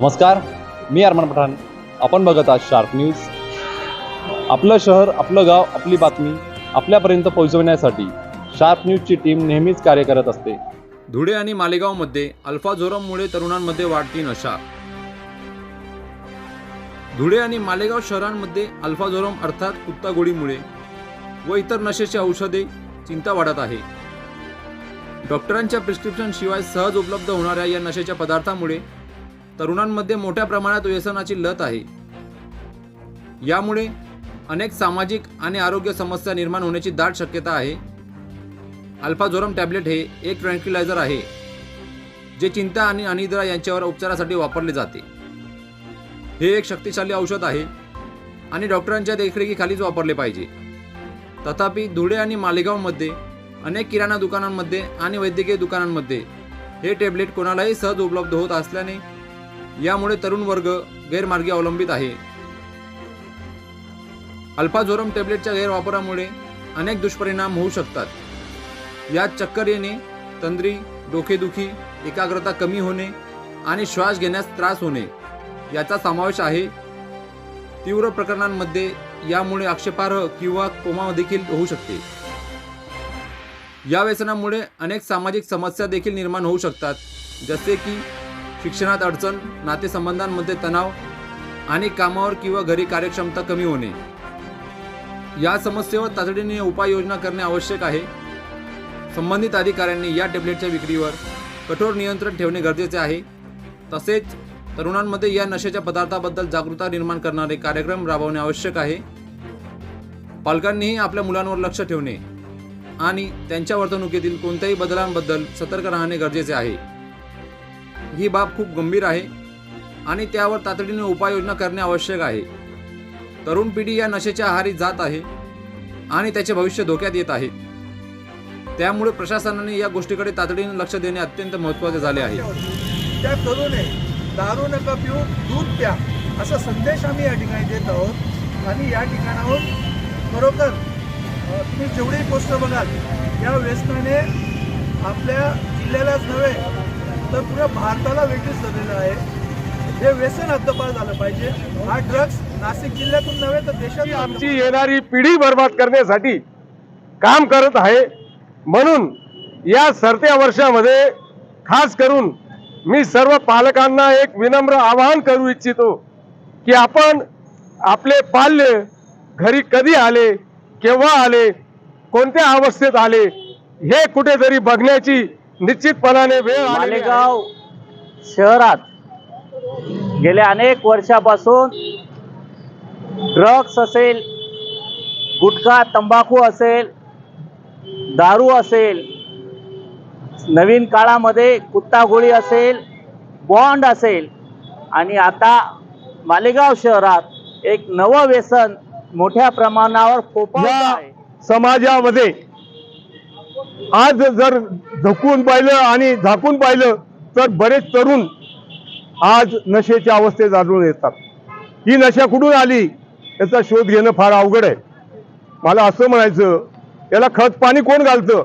नमस्कार मी अरमान पठाण. आपण बघत आहात शार्प न्यूज आपलं शहर आपलं गाव आपली बातमी आपल्यापर्यंत पोहोचवण्यासाठी शार्प न्यूजची टीम नेहमीच कार्य करत असते. धुळे आणि मालेगावमध्ये अल्फा झोरममुळे तरुणांमध्ये वाढती नशा. धुळे आणि मालेगाव शहरांमध्ये अल्फा झोरम अर्थात कुत्ता गोळीमुळे व इतर नशेची औषधे चिंता वाढत आहे. डॉक्टरांच्या प्रिस्क्रिप्शन शिवाय सहज उपलब्ध होणाऱ्या या नशेच्या पदार्थामुळे तरुणांमध्ये मोठ्या प्रमाणात व्यसनाची लत आहे. यामुळे अनेक सामाजिक आणि आरोग्य समस्या निर्माण होण्याची दाट शक्यता आहे. अल्फाझोरम टॅबलेट हे एक ट्रँक्युलायझर आहे जे चिंता आणि अनिद्रा यांच्यावर उपचारासाठी वापरले जाते. हे एक शक्तिशाली औषध आहे आणि डॉक्टरांच्या देखरेखीखालीच वापरले पाहिजे. तथापि धुळे आणि मालेगावमध्ये अनेक किराणा दुकानांमध्ये आणि वैद्यकीय दुकानांमध्ये हे टॅबलेट कोणालाही सहज उपलब्ध होत असल्याने यामुळे तरुण वर्ग गैरमार्गी अवलंबित आहे. अल्फाझोरम टॅबलेटच्या गैरवापरामुळे अनेक दुष्परिणाम होऊ शकतात. यात चक्कर येणे तंद्री डोकेदुखी एकाग्रता कमी होणे आणि श्वास घेण्यास त्रास होणे याचा समावेश आहे. तीव्र प्रकरणांमध्ये यामुळे आक्षेपार्ह किंवा कोमा देखील होऊ शकते. या व्यसनामुळे अनेक सामाजिक समस्या देखील निर्माण होऊ शकतात जसे की शिक्षणात अडचण नातेसंबंधांमध्ये तणाव आणि कामावर किंवा घरी कार्यक्षमता कमी होणे. या समस्येवर तातडीने उपाययोजना करणे आवश्यक आहे. संबंधित अधिकाऱ्यांनी या टेबलेटच्या विक्रीवर कठोर नियंत्रण ठेवणे गरजेचे आहे. तसेच तरुणांमध्ये या नशेच्या पदार्थाबद्दल जागरूकता निर्माण करणारे कार्यक्रम राबवणे आवश्यक आहे. पालकांनीही आपल्या मुलांवर लक्ष ठेवणे आणि त्यांच्या वर्तणुकीतील कोणत्याही बदलांबद्दल सतर्क राहणे गरजेचे आहे. ही बाब खूप गंभीर आहे आणि त्यावर तातडीने उपाययोजना करणे आवश्यक आहे. तरुण पिढी या नशेच्या आहारी जात आहे आणि त्याचे भविष्य धोक्यात येत आहे. त्यामुळे प्रशासनाने या गोष्टीकडे तातडीने लक्ष देणे अत्यंत महत्त्वाचे झाले आहे. त्या करू नये दारू नका पिऊ दूध प्या असा संदेश आम्ही या ठिकाणी देत आहोत. आणि या ठिकाणाहून खरोखर तुम्ही जेवढी पोस्ट बघाल या व्यसनाने आपल्या जिल्ह्यालाच नव्हे तर पुऱ्या भारताला वेगळीच झालेलं आहे. हे व्यसन हद्दपार झालं पाहिजे. हा ड्रग्स नाशिक जिल्ह्यातून नव्हे तर देशात आमची येणारी पिढी बर्बाद करण्यासाठी काम करत आहे म्हणून या सरत्या वर्षामध्ये खास करून मी सर्व पालकांना एक विनम्र आवाहन करू इच्छितो की आपण आपले पाल्य घरी कधी आले केव्हा आले कोणत्या अवस्थेत आले हे कुठेतरी बघण्याची निश्चितपणाने वेळ आलेली आहे. मालेगाव शहरात गेल्या अनेक वर्षापासून ड्रग्स असेल गुटखा तंबाखू असेल दारू असेल नवीन काळामध्ये कुत्ता गोळी असेल बॉन्ड असेल आणि आता मालेगाव शहरात एक नवं व्यसन मोठ्या प्रमाणावर फोफावत या आहे समाजामध्ये आज जर झकून पाहिलं आणि झाकून पाहिलं तर बरेच तरुण आज नशेच्या अवस्थेत आढळून येतात. ही नशा कुठून आली? याचा शोध घेणं फार अवघड आहे. मला असं म्हणायचं याला खत पाणी कोण घालतं?